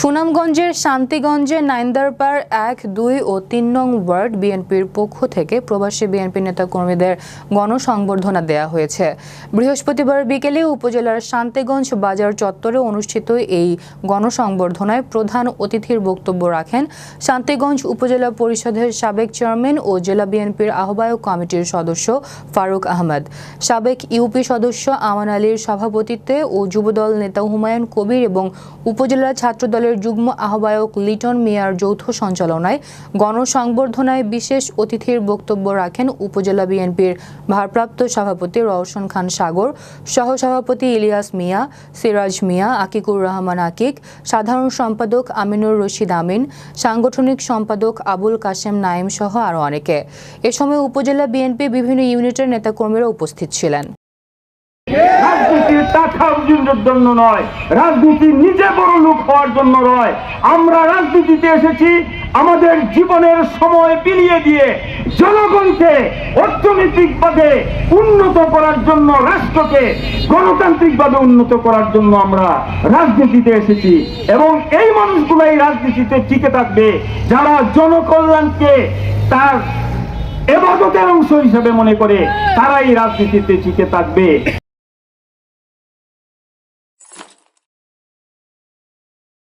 সুনামগঞ্জের শান্তিগঞ্জে নাইন্দারপাড় এক, দুই ও তিন নং ওয়ার্ড বিএনপির পক্ষ থেকে প্রবাসী বিএনপি নেতাকর্মীদের গণসংবর্ধনা দেয়া হয়েছে। বৃহস্পতিবার বিকেলে উপজেলার শান্তিগঞ্জ বাজার চত্বরে অনুষ্ঠিত এই গণসংবর্ধনায় প্রধান অতিথির বক্তব্য রাখেন শান্তিগঞ্জ উপজেলা পরিষদের সাবেক চেয়ারম্যান ও জেলা বিএনপির আহ্বায়ক কমিটির সদস্য ফারুক আহমদ। সাবেক ইউপি সদস্য আমান আলীর সভাপতিত্বে ও যুবদল নেতা হুমায়ুন কবির এবং উপজেলা ছাত্রদলের যুগ্ম আহ্বায়ক লিটন মিয়ার যৌথ সঞ্চালনায় গণসংবর্ধনায় বিশেষ অতিথির বক্তব্য রাখেন উপজেলা বিএনপির ভারপ্রাপ্ত সভাপতি রওশন খান সাগর, সহসভাপতি ইলিয়াস মিয়া, সিরাজ মিয়া, আকিকুর রহমান আকিক, সাধারণ সম্পাদক আমিনুর রশিদ আমিন, সাংগঠনিক সম্পাদক আবুল কাশেম নাইম সহ আরও অনেকে। এ সময় উপজেলা বিএনপি বিভিন্ন ইউনিটের নেতাকর্মীরা উপস্থিত ছিলেন। রাজনীতি অর্জনের জন্য নয়। রাজনীতি নিজে বড় লোক হওয়ার জন্য নয়। আমরা রাজনীতিতে এসেছি আমাদের জীবনের সময় বিলিয়ে দিয়ে জনগণকে অর্থনৈতিকভাবে উন্নত করার জন্য, রাষ্ট্রকে গণতান্ত্রিকভাবে উন্নত করার জন্য আমরা রাজনীতিতে এসেছি। এবং এই মানুষগুলাই রাজনীতিতে টিকে থাকবে যারা জনকল্যাণকে তার এবাদতের অংশ হিসেবে মনে করে, তারাই রাজনীতিতে টিকে থাকবে।